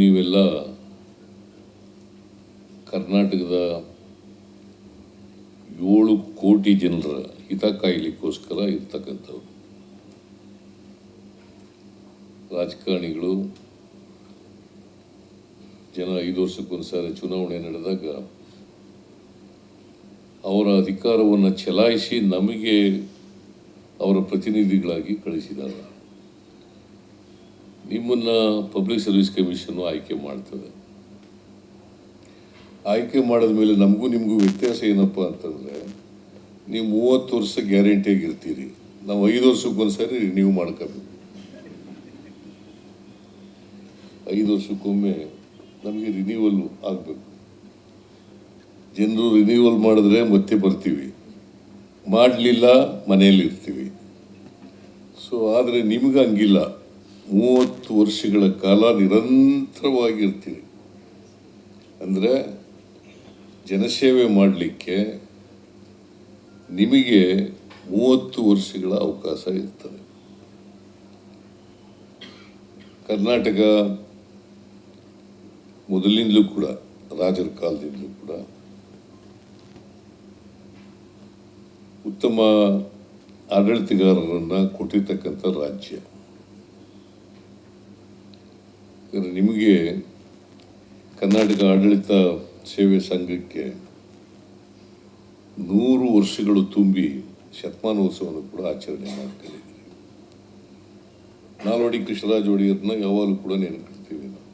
ನೀವೆಲ್ಲ ಕರ್ನಾಟಕದ ಏಳು ಕೋಟಿ ಜನರ ಹಿತ ಕಾಯಲಿಕ್ಕೋಸ್ಕರ ಇರ್ತಕ್ಕಂಥವ್ರು. ರಾಜಕಾರಣಿಗಳು ಜನ ಐದು ವರ್ಷಕ್ಕೊಂದ್ಸಾರಿ ಚುನಾವಣೆ ನಡೆದಾಗ ಅವರ ಅಧಿಕಾರವನ್ನು ಚಲಾಯಿಸಿ ನಮಗೆ ಅವರ ಪ್ರತಿನಿಧಿಗಳಾಗಿ ಕಳಿಸಿದ್ದಾರೆ. ನಿಮ್ಮನ್ನ ಪಬ್ಲಿಕ್ ಸರ್ವಿಸ್ ಕಮಿಷನ್ನು ಆಯ್ಕೆ ಮಾಡ್ತದೆ. ಆಯ್ಕೆ ಮಾಡಿದ ಮೇಲೆ ನಮಗೂ ನಿಮಗೂ ವ್ಯತ್ಯಾಸ ಏನಪ್ಪ ಅಂತಂದರೆ, ನೀವು ಮೂವತ್ತು ವರ್ಷ ಗ್ಯಾರಂಟಿಯಾಗಿ ಇರ್ತೀರಿ ನಾವು ಐದು ವರ್ಷಕ್ಕೊಂದ್ಸರಿ ರಿನ್ಯೂ ಮಾಡ್ಕೋಬೇಕು. ಐದು ವರ್ಷಕ್ಕೊಮ್ಮೆ ನಮಗೆ ರಿನ್ಯೂವಲ್ ಆಗಬೇಕು. ಜನರು ರಿನ್ಯೂವಲ್ ಮಾಡಿದ್ರೆ ಮತ್ತೆ ಬರ್ತೀವಿ. ಮಾಡಲಿಲ್ಲ ಮನೆಯಲ್ಲಿ ಇರ್ತೀವಿ ಸೊ ಆದರೆ ನಿಮ್ಗೆ ಹಂಗಿಲ್ಲ. ಮೂವತ್ತು ವರ್ಷಗಳ ಕಾಲ ನಿರಂತರವಾಗಿರ್ತೀನಿ. ಅಂದರೆ ಜನಸೇವೆ ಮಾಡಲಿಕ್ಕೆ ನಿಮಗೆ ಮೂವತ್ತು ವರ್ಷಗಳ ಅವಕಾಶ ಇರ್ತದೆ. ಕರ್ನಾಟಕ ಮೊದಲಿಂದಲೂ ಕೂಡ, ರಾಜರ ಕಾಲದಿಂದಲೂ ಕೂಡ ಉತ್ತಮ ಆಡಳಿತಗಾರರನ್ನು ಕೊಟ್ಟಿರ್ತಕ್ಕಂಥ ರಾಜ್ಯ. ನಿಮಗೆ ಕರ್ನಾಟಕ ಆಡಳಿತ ಸೇವೆ ಸಂಘಕ್ಕೆ ನೂರು ವರ್ಷಗಳು ತುಂಬಿ ಶತಮಾನೋತ್ಸವವನ್ನು ಕೂಡ ಆಚರಣೆ ಮಾಡ್ಕೊಂಡಿದ್ದೀವಿ ನಾಲ್ವಡಿ ಕೃಷ್ಣರಾಜ ಒಡೆಯರ್ನ ಯಾವಾಗಲೂ ಕೂಡ ನೆನಪಿಡ್ತೀವಿ ನಾವು.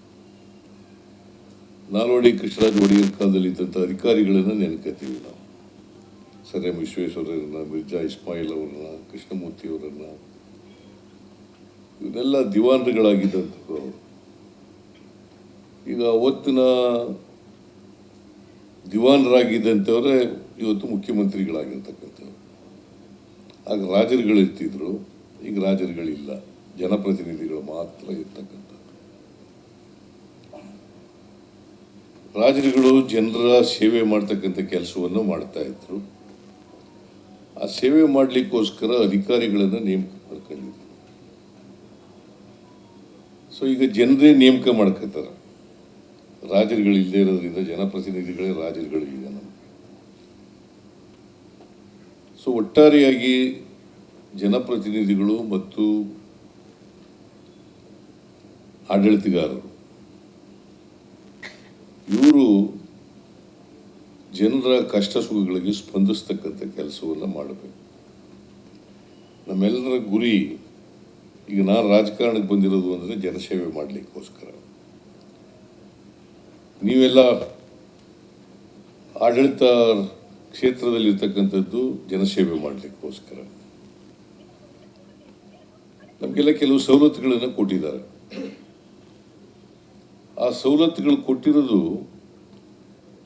ನಾಲ್ವಡಿ ಕೃಷ್ಣರಾಜ ಒಡೆಯರ್ ಕಾಲದಲ್ಲಿ ಇದ್ದಂಥ ಅಧಿಕಾರಿಗಳನ್ನು ನೆನಕತ್ತೀವಿ ನಾವು. ಸರ್ ಎಂ ವಿಶ್ವೇಶ್ವರರನ್ನ, ಮಿರ್ಜಾ ಇಸ್ಮಾಯಿಲ್ ಅವರನ್ನ, ಕೃಷ್ಣಮೂರ್ತಿ ಅವರನ್ನ, ಇವನ್ನೆಲ್ಲ ದಿವಾನರುಗಳಾಗಿದ್ದಂಥವ್ರು ಈಗ ಅವತ್ತಿನ ದಿವಾನರಾಗಿದ್ದಂಥವರೇ ಇವತ್ತು ಮುಖ್ಯಮಂತ್ರಿಗಳಾಗಿರ್ತಕ್ಕಂಥವ್ರು. ಆಗ ರಾಜರುಗಳಿರ್ತಿದ್ರು, ಈಗ ರಾಜರುಗಳಿಲ್ಲ. ಜನಪ್ರತಿನಿಧಿಗಳು ಮಾತ್ರ ಇರ್ತಕ್ಕಂಥ ರಾಜರುಗಳು ಜನರ ಸೇವೆ ಮಾಡ್ತಕ್ಕಂಥ ಕೆಲಸವನ್ನು ಮಾಡ್ತಾ ಇದ್ರು. ಆ ಸೇವೆ ಮಾಡಲಿಕ್ಕೋಸ್ಕರ ಅಧಿಕಾರಿಗಳನ್ನು ನೇಮಕ ಮಾಡ್ಕೊಂಡಿದ್ರು. ಸೊ ಈಗ ಜನರೇ ನೇಮಕ ಮಾಡ್ಕೋತಾರೆ ರಾಜರುಗಳು ಇಲ್ಲದೆ ಇರೋದ್ರಿಂದ ಜನಪ್ರತಿನಿಧಿಗಳೇ ರಾಜರುಗಳು ಈಗ ನಮಗೆ. ಸೊ ಒಟ್ಟಾರೆಯಾಗಿ ಜನಪ್ರತಿನಿಧಿಗಳು ಮತ್ತು ಆಡಳಿತಗಾರರು, ಇವರು ಜನರ ಕಷ್ಟ ಸುಖಗಳಿಗೆ ಸ್ಪಂದಿಸ್ತಕ್ಕಂಥ ಕೆಲಸವನ್ನು ಮಾಡಬೇಕು. ನಮ್ಮೆಲ್ಲರ ಗುರಿ, ಈಗ ನಾನು ರಾಜಕಾರಣಕ್ಕೆ ಬಂದಿರೋದು ಅಂದರೆ ಜನಸೇವೆ ಮಾಡಲಿಕ್ಕೋಸ್ಕರ. ನೀವೆಲ್ಲ ಆಡಳಿತ ಕ್ಷೇತ್ರದಲ್ಲಿರ್ತಕ್ಕಂಥದ್ದು ಜನಸೇವೆ ಮಾಡಲಿಕ್ಕೋಸ್ಕರ. ನಮಗೆಲ್ಲ ಕೆಲವು ಸವಲತ್ತುಗಳನ್ನು ಕೊಟ್ಟಿದ್ದಾರೆ. ಆ ಸವಲತ್ತುಗಳು ಕೊಟ್ಟಿರೋದು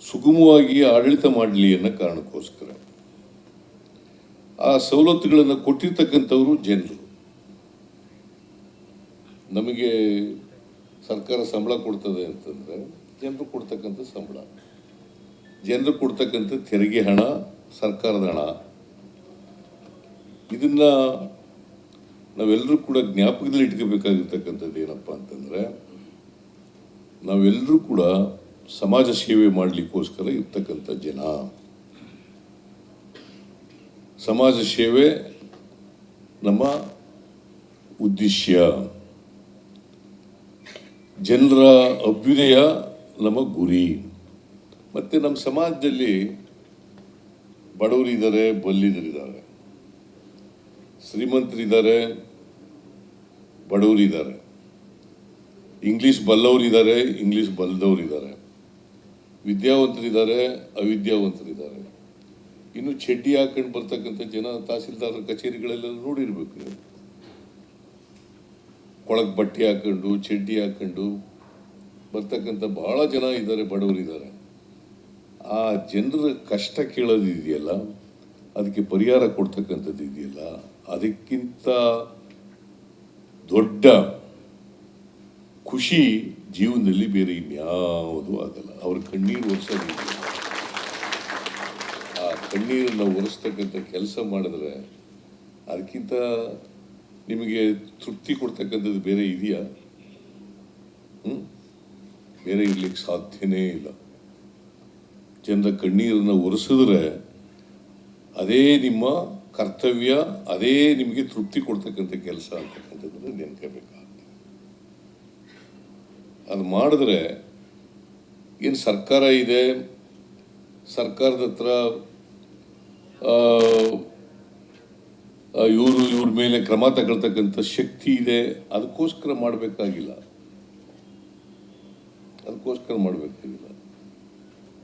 ಸುಗಮವಾಗಿ ಆಡಳಿತ ಮಾಡಲಿ ಅನ್ನೋ ಕಾರಣಕ್ಕೋಸ್ಕರ. ಆ ಸವಲತ್ತುಗಳನ್ನು ಕೊಟ್ಟಿರ್ತಕ್ಕಂಥವರು ಜನರು. ನಮಗೆ ಸರ್ಕಾರ ಸಂಬಳ ಕೊಡ್ತದೆ ಅಂತಂದ್ರೆ ಜನರು ಕೊಡ್ತಕ್ಕಂಥ ಸಂಬಳ, ಜನರು ಕೊಡ್ತಕ್ಕಂಥ ತೆರಿಗೆ ಹಣ, ಸರ್ಕಾರದ ಹಣ. ಇದನ್ನ ನಾವೆಲ್ಲರೂ ಕೂಡ ಜ್ಞಾಪಕದಲ್ಲಿ ಇಟ್ಕೋಬೇಕಾಗಿರ್ತಕ್ಕಂಥದ್ದು ಏನಪ್ಪ ಅಂತಂದ್ರೆ, ನಾವೆಲ್ಲರೂ ಕೂಡ ಸಮಾಜ ಸೇವೆ ಮಾಡಲಿಕ್ಕೋಸ್ಕರ ಇರ್ತಕ್ಕಂಥ ಜನ. ಸಮಾಜ ಸೇವೆ ನಮ್ಮ ಉದ್ದೇಶ ಜನರ ಅಭ್ಯುದಯ ನಮ್ಮ ಗುರಿ. ಮತ್ತು ನಮ್ಮ ಸಮಾಜದಲ್ಲಿ ಬಡವರಿದ್ದಾರೆ, ಬಲ್ಲಿದರಿದ್ದಾರೆ. ಶ್ರೀಮಂತರಿದ್ದಾರೆ, ಬಡವರಿದ್ದಾರೆ. ಇಂಗ್ಲೀಷ್ ಬಲ್ಲವರಿದ್ದಾರೆ, ಇಂಗ್ಲೀಷ್ ಬಲ್ಲದವರಿದ್ದಾರೆ ವಿದ್ಯಾವಂತರಿದ್ದಾರೆ, ಅವಿದ್ಯಾವಂತರಿದ್ದಾರೆ. ಇನ್ನು ಚಡ್ಡಿ ಹಾಕೊಂಡು ಬರ್ತಕ್ಕಂಥ ಜನ ತಹಸೀಲ್ದಾರರ ಕಚೇರಿಗಳೆಲ್ಲ ನೋಡಿರ್ಬೇಕು ಕೊಳಕ್ ಬಟ್ಟೆ ಹಾಕೊಂಡು, ಚಡ್ಡಿ ಹಾಕೊಂಡು ಬರ್ತಕ್ಕಂಥ ಬಹಳ ಜನ ಇದ್ದಾರೆ ಬಡವರಿದ್ದಾರೆ ಆ ಜನರ ಕಷ್ಟ ಕೇಳೋದಿದೆಯಲ್ಲ, ಅದಕ್ಕೆ ಪರಿಹಾರ ಕೊಡ್ತಕ್ಕಂಥದ್ದು ಇದೆಯಲ್ಲ, ಅದಕ್ಕಿಂತ ದೊಡ್ಡ ಖುಷಿ ಜೀವನದಲ್ಲಿ ಬೇರೆ ಇನ್ಯಾವುದು ಆಗಲ್ಲ. ಅವ್ರ ಕಣ್ಣೀರು ಒರೆಸೋದು ಆ ಕಣ್ಣೀರನ್ನು ಒರೆಸ್ತಕ್ಕಂಥ ಕೆಲಸ ಮಾಡಿದ್ರೆ ಅದಕ್ಕಿಂತ ನಿಮಗೆ ತೃಪ್ತಿ ಕೊಡ್ತಕ್ಕಂಥದ್ದು ಬೇರೆ ಇದೆಯಾ? ಹ್ಮ್? ಬೇರೆ ಇರ್ಲಿಕ್ಕೆ ಸಾಧ್ಯನೇ ಇಲ್ಲ. ಜನರ ಕಣ್ಣೀರನ್ನು ಒರೆಸಿದ್ರೆ ಅದೇ ನಿಮ್ಮ ಕರ್ತವ್ಯ, ಅದೇ ನಿಮಗೆ ತೃಪ್ತಿ ಕೊಡ್ತಕ್ಕಂಥ ಕೆಲಸ ಅಂತಕ್ಕಂಥದ್ದನ್ನು ನೆನ್ಕೋಬೇಕಾಗ್ತದೆ. ಅದು ಮಾಡಿದ್ರೆ ಏನು ಸರ್ಕಾರ ಇದೆ, ಸರ್ಕಾರದ ಹತ್ರ ಇವರು ಇವ್ರ ಮೇಲೆ ಕ್ರಮ ತಗೊಳ್ತಕ್ಕಂಥ ಶಕ್ತಿ ಇದೆ, ಅದಕ್ಕೋಸ್ಕರ ಮಾಡಬೇಕಾಗಿಲ್ಲ. ಅದಕ್ಕೋಸ್ಕರ ಮಾಡಬೇಕಾಗಿಲ್ಲ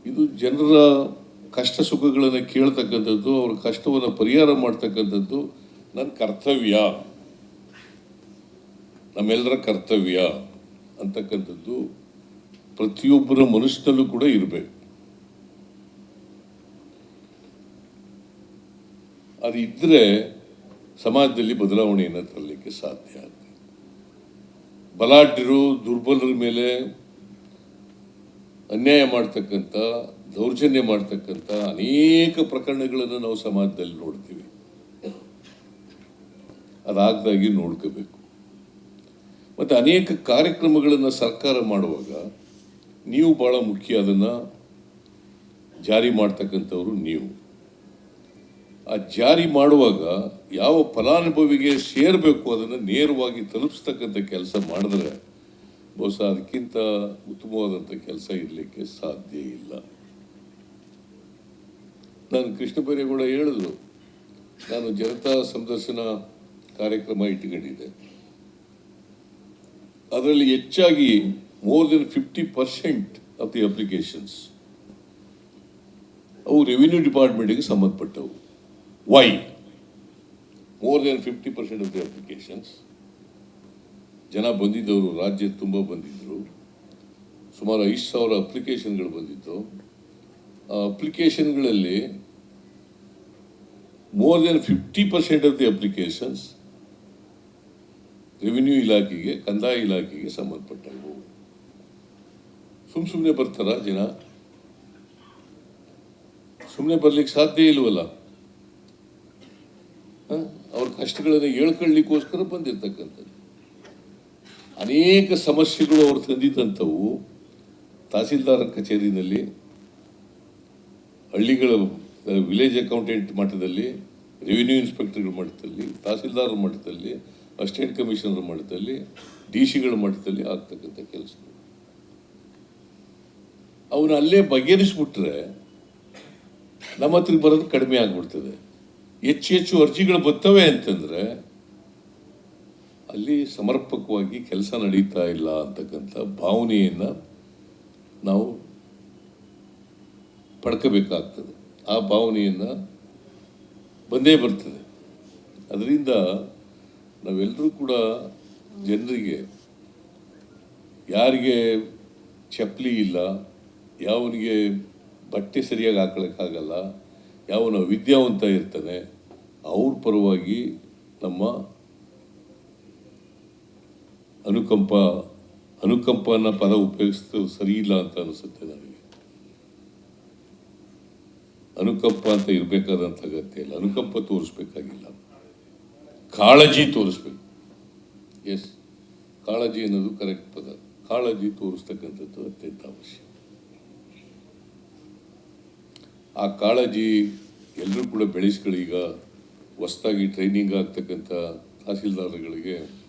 ಇದು ಜನರ ಕಷ್ಟ ಸುಖಗಳನ್ನು ಕೇಳ್ತಕ್ಕಂಥದ್ದು, ಅವ್ರ ಕಷ್ಟವನ್ನು ಪರಿಹಾರ ಮಾಡ್ತಕ್ಕಂಥದ್ದು ನನ್ನ ಕರ್ತವ್ಯ. ನಮ್ಮೆಲ್ಲರ ಕರ್ತವ್ಯ ಅಂತಕ್ಕಂಥದ್ದು ಪ್ರತಿಯೊಬ್ಬರ ಮನುಷ್ಯನಲ್ಲೂ ಕೂಡ ಇರಬೇಕು. ಅದು ಇದ್ದರೆ ಸಮಾಜದಲ್ಲಿ ಬದಲಾವಣೆಯನ್ನು ತರಲಿಕ್ಕೆ ಸಾಧ್ಯ ಆಗ್ತದೆ. ಬಲಾಢ್ಯರು, ದುರ್ಬಲರ ಮೇಲೆ ಅನ್ಯಾಯ ಮಾಡ್ತಕ್ಕಂಥ, ದೌರ್ಜನ್ಯ ಮಾಡ್ತಕ್ಕಂಥ ಅನೇಕ ಪ್ರಕರಣಗಳನ್ನು ನಾವು ಸಮಾಜದಲ್ಲಿ ನೋಡ್ತೀವಿ. ಅದಾಗದಾಗಿ ನೋಡ್ಕೋಬೇಕು. ಮತ್ತು ಅನೇಕ ಕಾರ್ಯಕ್ರಮಗಳನ್ನು ಸರ್ಕಾರ ಮಾಡುವಾಗ ನೀವು ಭಾಳ ಮುಖ್ಯ ಅದನ್ನು ಜಾರಿ ಮಾಡ್ತಕ್ಕಂಥವ್ರು ನೀವು. ಆ ಜಾರಿ ಮಾಡುವಾಗ ಯಾವ ಫಲಾನುಭವಿಗೆ ಸೇರಬೇಕು ಅದನ್ನು ನೇರವಾಗಿ ತಲುಪಿಸ್ತಕ್ಕಂಥ ಕೆಲಸ ಮಾಡಿದ್ರೆ ಬಹುಶಃ ಅದಕ್ಕಿಂತ ಉತ್ತಮವಾದಂಥ ಕೆಲಸ ಇರಲಿಕ್ಕೆ ಸಾಧ್ಯ ಇಲ್ಲ. ನಾನು ಕೃಷ್ಣ ಬೈರೇಗೌಡ ಹೇಳಿದ್ರು, ನಾನು ಜನತಾ ಸಂದರ್ಶನ ಕಾರ್ಯಕ್ರಮ ಇಟ್ಟುಕೊಂಡಿದ್ದೆ. ಅದರಲ್ಲಿ ಹೆಚ್ಚಾಗಿ more than fifty percent of the applications ಅವು ರೆವಿನ್ಯೂ ಡಿಪಾರ್ಟ್ಮೆಂಟಿಗೆ ಸಂಬಂಧಪಟ್ಟವು. Why more than fifty percent of the applications ಜನ ಬಂದಿದ್ದವರು ರಾಜ್ಯ ತುಂಬ ಬಂದಿದ್ದರು. ಸುಮಾರು ಐದು ಸಾವಿರ ಅಪ್ಲಿಕೇಶನ್ಗಳು ಬಂದಿತ್ತು. ಆ ಅಪ್ಲಿಕೇಶನ್ಗಳಲ್ಲಿ more than fifty percent of the applications revenue ಇಲಾಖೆಗೆ, ಕಂದಾಯ ಇಲಾಖೆಗೆ ಸಂಬಂಧಪಟ್ಟವು. ಸುಮ್ ಸುಮ್ಮನೆ ಬರ್ತಾರ ಜನ? ಸುಮ್ಮನೆ ಬರ್ಲಿಕ್ಕೆ ಸಾಧ್ಯ ಇಲ್ವಲ್ಲ? ಅವ್ರ ಕಷ್ಟಗಳನ್ನು ಹೇಳ್ಕೊಳ್ಳಿಕ್ಕೋಸ್ಕರ ಬಂದಿರ್ತಕ್ಕಂಥದ್ದು. ಅನೇಕ ಸಮಸ್ಯೆಗಳು ಅವರು ತಂದಿದ್ದಂಥವು ತಹಸೀಲ್ದಾರ್ ಕಚೇರಿನಲ್ಲಿ, ಹಳ್ಳಿಗಳ ವಿಲೇಜ್ ಅಕೌಂಟೆಂಟ್ ಮಟ್ಟದಲ್ಲಿ ರೆವಿನ್ಯೂ ಇನ್ಸ್ಪೆಕ್ಟರ್ಗಳ ಮಟ್ಟದಲ್ಲಿ, ತಹಸೀಲ್ದಾರ ಮಟ್ಟದಲ್ಲಿ ಅಸಿಸ್ಟೆಂಟ್ ಕಮಿಷನರ್ ಮಟ್ಟದಲ್ಲಿ ಡಿ ಸಿಗಳ ಮಟ್ಟದಲ್ಲಿ ಆಗ್ತಕ್ಕಂಥ ಕೆಲಸ ಅವನ ಅಲ್ಲೇ ಬಗೆಹರಿಸ್ಬಿಟ್ರೆ ನಮ್ಮ ಹತ್ರ ಬರೋದು ಕಡಿಮೆ ಆಗ್ಬಿಡ್ತದೆ. ಹೆಚ್ಚು ಹೆಚ್ಚು ಅರ್ಜಿಗಳು ಬರ್ತವೆ ಅಂತಂದ್ರೆ ಅಲ್ಲಿ ಸಮರ್ಪಕವಾಗಿ ಕೆಲಸ ನಡೀತಾ ಇಲ್ಲ ಅಂತಕ್ಕಂಥ ಭಾವನೆಯನ್ನು ನಾವು ಪಡ್ಕೋಬೇಕಾಗ್ತದೆ. ಆ ಭಾವನೆಯನ್ನು ಬಂದೇ ಬರ್ತದೆ. ಅದರಿಂದ ನಾವೆಲ್ಲರೂ ಕೂಡ ಜನರಿಗೆ ಯಾರಿಗೆ ಚಪ್ಪಲಿ ಇಲ್ಲ, ಯಾವನಿಗೆ ಬಟ್ಟೆ ಸರಿಯಾಗಿ ಹಾಕೊಳ್ಳೋಕ್ಕಾಗಲ್ಲ ಯಾವನ ವಿದ್ಯಾವಂತ ಇರ್ತಾನೆ, ಅವ್ರ ಪರವಾಗಿ ನಮ್ಮ ಅನುಕಂಪ ಅನುಕಂಪ ಅನ್ನೋ ಪದ ಉಪಯೋಗಿಸಿದ್ರು ಸರಿ ಇಲ್ಲ ಅಂತ ಅನಿಸುತ್ತೆ ನನಗೆ. ಅನುಕಂಪ ಅಂತ ಇರಬೇಕಾದಂಥ ಅಗತ್ಯ ಇಲ್ಲ. ಅನುಕಂಪ ತೋರಿಸ್ಬೇಕಾಗಿಲ್ಲ. ಕಾಳಜಿ ತೋರಿಸ್ಬೇಕು. ಎಸ್ ಕಾಳಜಿ ಅನ್ನೋದು ಕರೆಕ್ಟ್ ಪದ. ಕಾಳಜಿ ತೋರಿಸ್ತಕ್ಕಂಥದ್ದು ಅತ್ಯಂತ ಅವಶ್ಯ ಆ ಕಾಳಜಿ ಎಲ್ಲರೂ ಕೂಡ ಬೆಳೆಸ್ಕೊಳ್ಳಿ ಈಗ. ಹೊಸ್ದಾಗಿ ಟ್ರೈನಿಂಗ್ ಆಗ್ತಕ್ಕಂಥ ತಹಸೀಲ್ದಾರ್ಗಳಿಗೆ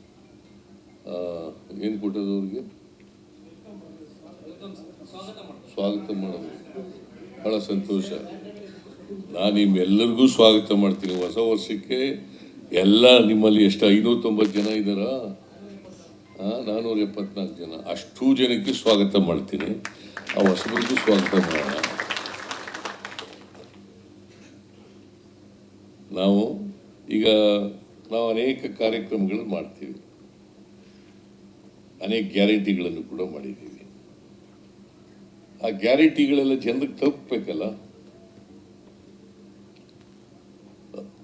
ಏನು ಕೊಟ್ಟದ್ದು ಅವ್ರಿಗೆ ಸ್ವಾಗತ ಮಾಡೋದು. ಬಹಳ ಸಂತೋಷ. ನಾನು ನಿಮ್ಮೆಲ್ಲರಿಗೂ ಸ್ವಾಗತ ಮಾಡ್ತೀನಿ. ಹೊಸ ವರ್ಷಕ್ಕೆ ಎಲ್ಲ ನಿಮ್ಮಲ್ಲಿ ಎಷ್ಟು ಐನೂರ ಜನ ಇದ್ದಾರಾ? ನಾನ್ನೂರ ಎಪ್ಪತ್ನಾಲ್ಕು ಜನ. ಅಷ್ಟು ಜನಕ್ಕೆ ಸ್ವಾಗತ ಮಾಡ್ತೀನಿ. ಆ ಹೊಸಬರಿಗೂ ಸ್ವಾಗತ ಮಾಡೋಣ. ನಾವು ಈಗ, ನಾವು ಅನೇಕ ಕಾರ್ಯಕ್ರಮಗಳನ್ನು ಮಾಡ್ತೀವಿ. ಅನೇಕ ಗ್ಯಾರಂಟಿಗಳನ್ನು ಕೂಡ ಮಾಡಿದ್ದೀವಿ. ಆ ಗ್ಯಾರಂಟಿಗಳೆಲ್ಲ ಜನಕ್ಕೆ ತಪ್ಪಬೇಕಲ್ಲ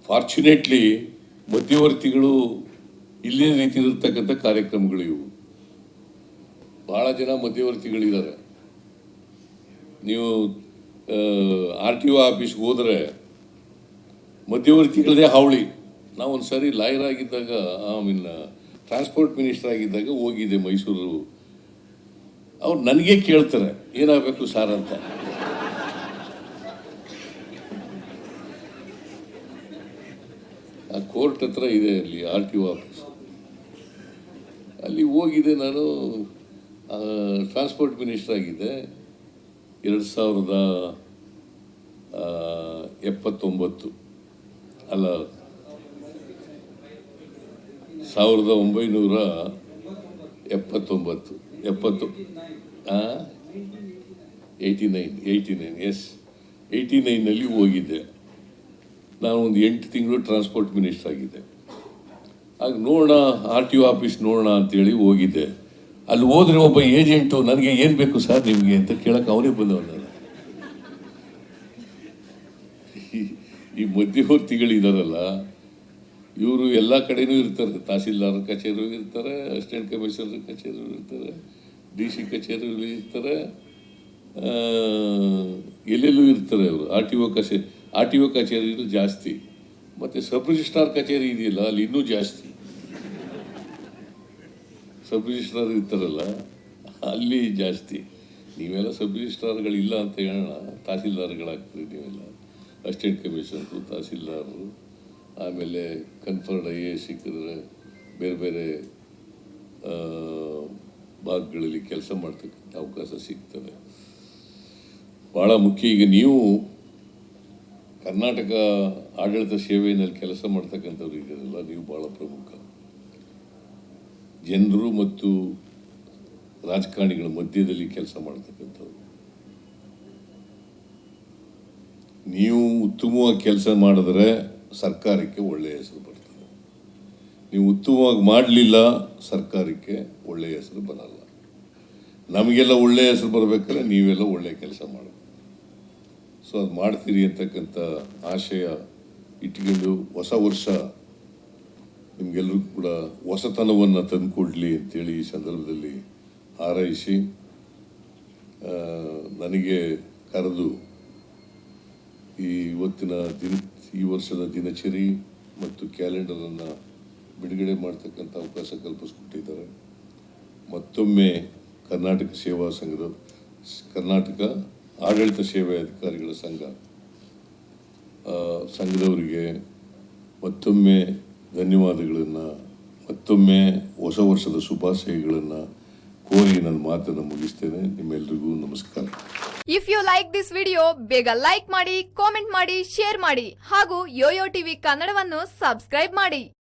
ಫಾರ್ಚುನೇಟ್ಲಿ ಮಧ್ಯವರ್ತಿಗಳು ಇಲ್ಲೇ ರೀತಿಯಲ್ಲಿರ್ತಕ್ಕಂಥ ಕಾರ್ಯಕ್ರಮಗಳು ಇವು. ಬಹಳ ಜನ ಮಧ್ಯವರ್ತಿಗಳಿದ್ದಾರೆ. ನೀವು ಆರ್ ಟಿ ಒ ಆಫೀಸ್ಗೆ ಹೋದರೆ ಮಧ್ಯವರ್ತಿಗಳದೇ ಹಾವಳಿ. ನಾವು ಒಂದು ಸರಿ ಲಾಯರ್ ಆಗಿದ್ದಾಗ ಮೀನ್ ಟ್ರಾನ್ಸ್ಪೋರ್ಟ್ ಮಿನಿಸ್ಟರ್ ಆಗಿದ್ದಾಗ ಹೋಗಿದ್ದೆ ಮೈಸೂರು. ಅವ್ರು ನನಗೆ ಕೇಳ್ತಾರೆ, ಏನಾಗಬೇಕು ಸಾರ್ ಅಂತ. ಆ ಕೋರ್ಟ್ ಹತ್ರ ಇದೆ ಅಲ್ಲಿ, ಆರ್ ಟಿ ಒ ಆಫೀಸ್. ಅಲ್ಲಿ ಹೋಗಿದ್ದೆ ನಾನು ಟ್ರಾನ್ಸ್ಪೋರ್ಟ್ ಮಿನಿಸ್ಟರ್ ಆಗಿದ್ದೆ ಎರಡು ಸಾವಿರದ ಎಪ್ಪತ್ತೊಂಬತ್ತು. ಅಲ್ಲ ಸಾವಿರದ ಒಂಬೈನೂರ ಎಪ್ಪತ್ತೊಂಬತ್ತು. ಎಪ್ಪತ್ತು eighty nine eighty nine yes eighty ನೈನಲ್ಲಿ ಹೋಗಿದ್ದೆ. ನಾನು ಒಂದು ಎಂಟು ತಿಂಗಳು ಟ್ರಾನ್ಸ್ಪೋರ್ಟ್ ಮಿನಿಸ್ಟರ್ ಆಗಿದ್ದೆ. ಆಗ ನೋಡೋಣ ಆರ್ ಟಿ ಒ ಆಫೀಸ್ ನೋಡೋಣ ಅಂತೇಳಿ ಹೋಗಿದ್ದೆ. ಅಲ್ಲಿ ಹೋದರೆ ಒಬ್ಬ ಏಜೆಂಟು ನನಗೆ ಏನು ಬೇಕು ಸರ್ ನಿಮಗೆ ಅಂತ ಕೇಳೋಕೆ ಅವನೇ ಬಂದವ ನಾನು. ಈ- ಈ ಮಧ್ಯವರ್ತಿಗಳಿದಾರಲ್ಲ ಇವರು ಎಲ್ಲ ಕಡೆಯೂ ಇರ್ತಾರೆ. ತಹಸೀಲ್ದಾರ್ ಕಚೇರಿ ಇರ್ತಾರೆ, ಅಸಿಸ್ಟೆಂಟ್ ಕಮಿಷನರ್ ಕಚೇರಿ ಇರ್ತಾರೆ, ಡಿ ಸಿ ಕಚೇರಿ ಇರ್ತಾರೆ ಎಲ್ಲೆಲ್ಲೂ ಇರ್ತಾರೆ ಅವರು. ಆರ್ ಟಿ ಒ ಕಚೇರಿ ಆರ್ ಟಿ ಒ ಕಚೇರಿ ಜಾಸ್ತಿ. ಮತ್ತು ಸಬ್ ರಿಜಿಸ್ಟ್ರಾರ್ ಕಚೇರಿ ಇದೆಯಲ್ಲ, ಅಲ್ಲಿ ಇನ್ನೂ ಜಾಸ್ತಿ. ಸಬ್ ರಿಜಿಸ್ಟ್ರಾರ್ ಇರ್ತಾರಲ್ಲ, ಅಲ್ಲಿ ಜಾಸ್ತಿ. ನೀವೆಲ್ಲ ಸಬ್ ರಿಜಿಸ್ಟ್ರಾರ್ಗಳಿಲ್ಲ ಅಂತ ಹೇಳೋಣ. ತಹಸೀಲ್ದಾರ್ಗಳಾಗ್ತೀರಿ ನೀವೆಲ್ಲ. ಅಸಿಸ್ಟೆಂಟ್ ಕಮಿಷನರು, ತಹಸೀಲ್ದಾರರು. ಆಮೇಲೆ ಕನ್ಫರ್ಡ್ ಐ ಎ ಸಿಕ್ಕಿದ್ರೆ ಬೇರೆ ಬೇರೆ ಭಾಗಗಳಲ್ಲಿ ಕೆಲಸ ಮಾಡ್ತಕ್ಕಂಥ ಅವಕಾಶ ಸಿಗ್ತದೆ. ಭಾಳ ಮುಖ್ಯ. ಈಗ ನೀವು ಕರ್ನಾಟಕ ಆಡಳಿತ ಸೇವೆಯಲ್ಲಿ ಕೆಲಸ ಮಾಡ್ತಕ್ಕಂಥವ್ರು ಇದ್ದೀರಲ್ಲ, ನೀವು ಭಾಳ ಪ್ರಮುಖ. ಜನರು ಮತ್ತು ರಾಜಕಾರಣಿಗಳ ಮಧ್ಯದಲ್ಲಿ ಕೆಲಸ ಮಾಡ್ತಕ್ಕಂಥವ್ರು. ನೀವು ಉತ್ತಮವಾಗಿ ಕೆಲಸ ಮಾಡಿದ್ರೆ ಸರ್ಕಾರಕ್ಕೆ ಒಳ್ಳೆಯ ಹೆಸರು ಬರ್ತದೆ. ನೀವು ಉತ್ತಮವಾಗಿ ಮಾಡಲಿಲ್ಲ, ಸರ್ಕಾರಕ್ಕೆ ಒಳ್ಳೆಯ ಹೆಸರು ಬರಲ್ಲ. ನಮಗೆಲ್ಲ ಒಳ್ಳೆಯ ಹೆಸರು ಬರಬೇಕಾದ್ರೆ ನೀವೆಲ್ಲ ಒಳ್ಳೆಯ ಕೆಲಸ ಮಾಡಬೇಕು. ಸೊ ಅದು ಮಾಡ್ತೀರಿ ಅಂತಕ್ಕಂಥ ಆಶಯ ಇಟ್ಕೊಂಡು ಹೊಸ ವರ್ಷ ನಿಮಗೆಲ್ಲರೂ ಕೂಡ ಹೊಸತನವನ್ನು ತಂದುಕೊಡ್ಲಿ ಅಂತೇಳಿ ಈ ಸಂದರ್ಭದಲ್ಲಿ ಹಾರೈಸಿ ನನಗೆ ಕರೆದು ಈ ಇವತ್ತಿನ ದಿನ ಈ ವರ್ಷದ ದಿನಚರಿ ಮತ್ತು ಕ್ಯಾಲೆಂಡರನ್ನು ಬಿಡುಗಡೆ ಮಾಡ್ತಕ್ಕಂಥ ಅವಕಾಶ ಕಲ್ಪಿಸ್ಕೊಟ್ಟಿದ್ದಾರೆ. ಮತ್ತೊಮ್ಮೆ ಕರ್ನಾಟಕ ಸೇವಾ ಸಂಘದ ಕರ್ನಾಟಕ ಆಡಳಿತ ಸೇವೆ ಅಧಿಕಾರಿಗಳ ಸಂಘ ಸಂಘದವರಿಗೆ ಮತ್ತೊಮ್ಮೆ ಧನ್ಯವಾದಗಳನ್ನು, ಮತ್ತೊಮ್ಮೆ ಹೊಸ ವರ್ಷದ ಶುಭಾಶಯಗಳನ್ನು ಕೋರಿ ನನ್ನ ಮಾತನ್ನು ಮುಗಿಸ್ತೇನೆ. ನಿಮ್ಮೆಲ್ರಿಗೂ ನಮಸ್ಕಾರ. If you like this video ಬೇಗ ಲೈಕ್ ಮಾಡಿ ಕಾಮೆಂಟ್ ಮಾಡಿ ಶೇರ್ ಮಾಡಿ ಹಾಗೂ ಯೋಯೋ ಟಿವಿ ಕನ್ನಡವನ್ನು ಸಬ್ಸ್ಕ್ರೈಬ್ ಮಾಡಿ.